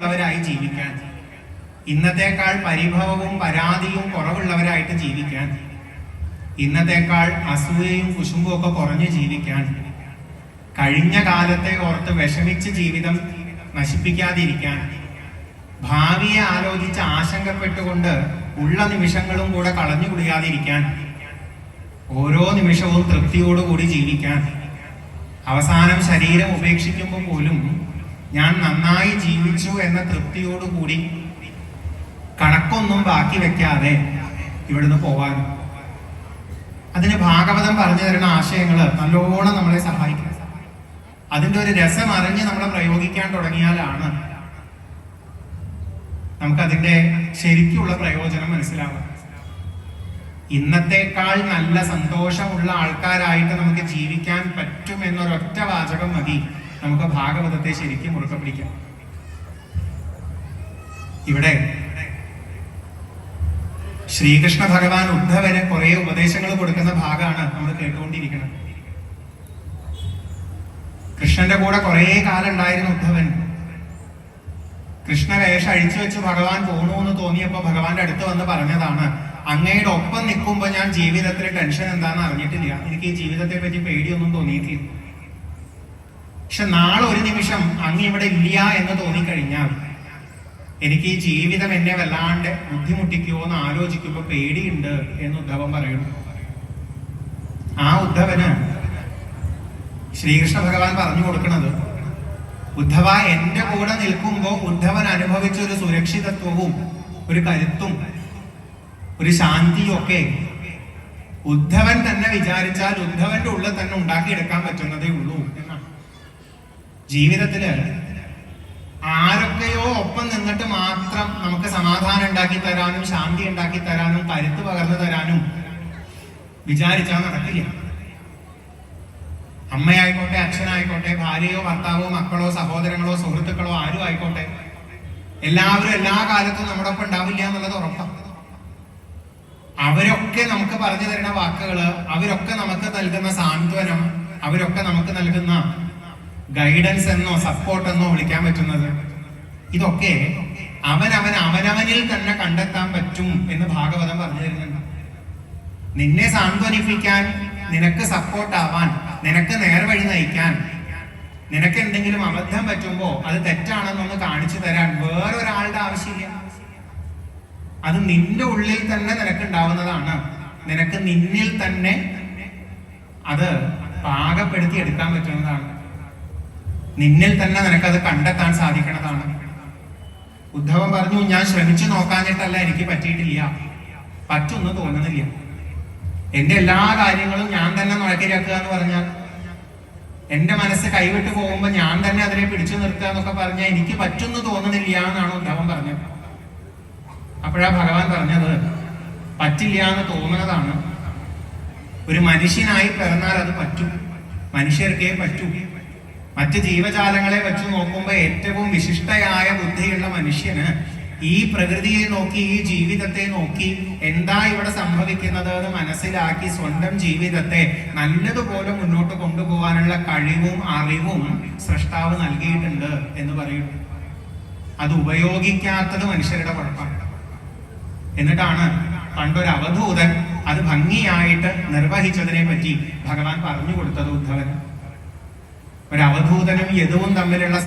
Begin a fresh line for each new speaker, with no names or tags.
ഉള്ളവരായി ജീവിക്കാൻ. ഇന്നത്തെക്കാൾ പരിഭവവും പരാതിയും കുറവുള്ളവരായിട്ട് ജീവിക്കാൻ. ഇന്നത്തെക്കാൾ അസൂയയും കുശുമ്പും ഒക്കെ കുറഞ്ഞു ജീവിക്കാൻ. കഴിഞ്ഞ കാലത്തെ ഓർത്ത് വിഷമിച്ച് ജീവിതം നശിപ്പിക്കാതിരിക്കാൻ. ഭാവിയെ ആലോചിച്ച് ആശങ്കപ്പെട്ടുകൊണ്ട് ഉള്ള നിമിഷങ്ങളും കൂടെ കളഞ്ഞു കുടിയാതിരിക്കാൻ. ഓരോ നിമിഷവും തൃപ്തിയോടുകൂടി ജീവിക്കാൻ. അവസാനം ശരീരം ഉപേക്ഷിക്കുമ്പോൾ പോലും ഞാൻ നന്നായി ജീവിച്ചു എന്ന തൃപ്തിയോടുകൂടി കണക്കൊന്നും ബാക്കി വെക്കാതെ ഇവിടുന്ന് പോവാൻ അതിന് ഭാഗവതം പറഞ്ഞു തരുന്ന ആശയങ്ങൾ നല്ലോണം നമ്മളെ സഹായിക്കും. അതിന്റെ ഒരു രസം അറിഞ്ഞ് നമ്മൾ പ്രയോഗിക്കാൻ തുടങ്ങിയാലാണ് നമുക്കതിന്റെ ശരിക്കുള്ള പ്രയോജനം മനസ്സിലാവുക. ഇന്നത്തെക്കാൾ നല്ല സന്തോഷമുള്ള ആൾക്കാരായിട്ട് നമുക്ക് ജീവിക്കാൻ പറ്റും എന്നൊരൊറ്റ വാചകം മതി. നമുക്ക് ഭാഗവതത്തെ ശരിക്കും ഉറക്കം പിടിക്കാം. ഇവിടെ ശ്രീകൃഷ്ണ ഭഗവാൻ ഉദ്ധവന് കുറെ ഉപദേശങ്ങൾ കൊടുക്കുന്ന ഭാഗമാണ് നമ്മൾ കേട്ടുകൊണ്ടിരിക്കുന്നത്. കൃഷ്ണന്റെ കൂടെ കുറെ കാലം ഉണ്ടായിരുന്നു ഉദ്ധവൻ. കൃഷ്ണ വേഷം അഴിച്ചു വെച്ച് ഭഗവാൻ പോണു എന്ന് തോന്നിയപ്പോ ഭഗവാന്റെ അടുത്ത് വന്ന് പറഞ്ഞതാണ് അങ്ങയുടെ ഒപ്പം നിൽക്കുമ്പോ ഞാൻ ജീവിതത്തിൽ ടെൻഷൻ എന്താണെന്ന് അറിഞ്ഞിട്ടില്ല. എനിക്ക് ഈ ജീവിതത്തെ പറ്റി പേടിയൊന്നും തോന്നിയിട്ടില്ല. പക്ഷെ നാളെ ഒരു നിമിഷം അങ്ങ് ഇവിടെ ഇല്ല എന്ന് തോന്നിക്കഴിഞ്ഞാൽ എനിക്ക് ഈ ജീവിതം എന്നെ വല്ലാണ്ട് ബുദ്ധിമുട്ടിക്കുമോ എന്ന് ആലോചിക്കുമ്പോൾ പേടിയുണ്ട് എന്ന് ഉദ്ധവൻ പറയുന്നു ആ ഉദ്ധവന് ശ്രീകൃഷ്ണ ഭഗവാൻ പറഞ്ഞു കൊടുക്കുന്നത് ഉദ്ധവ എന്റെ കൂടെ നിൽക്കുമ്പോൾ ഉദ്ധവൻ അനുഭവിച്ച ഒരു സുരക്ഷിതത്വവും ഒരു കരുത്തും ഒരു ശാന്തിയും ഒക്കെ ഉദ്ധവൻ തന്നെ വിചാരിച്ചാൽ ഉദ്ധവന്റെ ഉള്ളിൽ തന്നെ ഉണ്ടാക്കിയെടുക്കാൻ പറ്റുന്നതേ ഉള്ളൂ. ജീവിതത്തിൽ ആരൊക്കെയോ ഒപ്പം നിന്നിട്ട് മാത്രം നമുക്ക് സമാധാനം ഉണ്ടാക്കി തരാനും ശാന്തി ഉണ്ടാക്കി തരാനും കരുത്ത് പകർന്നു തരാനും വിചാരിച്ചാൽ നടക്കില്ല. അമ്മയായിക്കോട്ടെ അച്ഛനായിക്കോട്ടെ ഭാര്യയോ ഭർത്താവോ മക്കളോ സഹോദരങ്ങളോ സുഹൃത്തുക്കളോ ആരും ആയിക്കോട്ടെ. എല്ലാവരും എല്ലാ കാലത്തും നമ്മുടെ ഒപ്പം ഉണ്ടാവില്ല എന്നുള്ളത് ഉറപ്പാണ് അവരൊക്കെ നമുക്ക് പറഞ്ഞു തരുന്ന വാക്കുകൾ അവരൊക്കെ നമുക്ക് നൽകുന്ന സാന്ത്വനം അവരൊക്കെ നമുക്ക് നൽകുന്ന ഗൈഡൻസ് എന്നോ സപ്പോർട്ട് എന്നോ വിളിക്കാൻ പറ്റുന്നത്? ഇതൊക്കെ അവനവൻ അവനവനിൽ തന്നെ കണ്ടെത്താൻ പറ്റും എന്ന് ഭാഗവതം പറഞ്ഞു തരുന്നുണ്ട്. നിന്നെ സാന്ത്വനിപ്പിക്കാൻ നിനക്ക് സപ്പോർട്ടാവാൻ നിനക്ക് നേർവഴി നയിക്കാൻ നിനക്ക് എന്തെങ്കിലും അബദ്ധം പറ്റുമ്പോ അത് തെറ്റാണെന്നൊന്ന് കാണിച്ചു തരാൻ വേറൊരാളുടെ ആവശ്യമില്ല. അത് നിന്റെ ഉള്ളിൽ തന്നെ നിനക്ക് ഉണ്ടാവുന്നതാണ് നിനക്ക് നിന്നിൽ തന്നെ അത് പാകപ്പെടുത്തി എടുക്കാൻ പറ്റുന്നതാണ്. നിന്നിൽ തന്നെ നിനക്കത് കണ്ടെത്താൻ സാധിക്കണതാണ്. ഉദ്ധവൻ പറഞ്ഞു ഞാൻ ശ്രമിച്ചു നോക്കാഞ്ഞിട്ടല്ല എനിക്ക് പറ്റിയിട്ടില്ല. പറ്റൊന്നും തോന്നുന്നില്ല. എന്റെ എല്ലാ കാര്യങ്ങളും ഞാൻ തന്നെ നുഴക്കിരക്കുക എന്ന് പറഞ്ഞാൽ എന്റെ മനസ്സ് കൈവിട്ട് പോകുമ്പോൾ ഞാൻ തന്നെ അതിനെ പിടിച്ചു നിർത്തുക എന്നൊക്കെ പറഞ്ഞാൽ എനിക്ക് പറ്റുന്നു തോന്നുന്നില്ല എന്നാണ് ഉദ്ധവൻ പറഞ്ഞത്. അപ്പോഴാ ഭഗവാൻ പറഞ്ഞത് പറ്റില്ല എന്ന് തോന്നുന്നതാണ്. ഒരു മനുഷ്യനായി പിറന്നാൽ അത് പറ്റും. മനുഷ്യർക്കേ പറ്റൂ. മറ്റ് ജീവജാലങ്ങളെ വെച്ച് നോക്കുമ്പോൾ ഏറ്റവും വിശിഷ്ടയായ ബുദ്ധിയുള്ള മനുഷ്യന് ഈ പ്രകൃതിയെ നോക്കി ഈ ജീവിതത്തെ നോക്കി എന്താ ഇവിടെ സംഭവിക്കുന്നത് എന്ന് മനസ്സിലാക്കി സ്വന്തം ജീവിതത്തെ നല്ലതുപോലെ മുന്നോട്ട് കൊണ്ടുപോകാനുള്ള കഴിവും അറിവും സൃഷ്ടാവ് നൽകിയിട്ടുണ്ട് എന്ന് പറയുന്നു അത് ഉപയോഗിക്കാത്തത് മനുഷ്യരുടെ കുഴപ്പമാണ്. എന്നിട്ടാണ് പണ്ടൊരു അവധൂതൻ അത് ഭംഗിയായിട്ട് നിർവഹിച്ചതിനെ പറ്റി ഭഗവാൻ പറഞ്ഞു കൊടുത്തത് ഉദ്ധവന് ഒരു അവധൂതനും യദുവും തമ്മിലുള്ള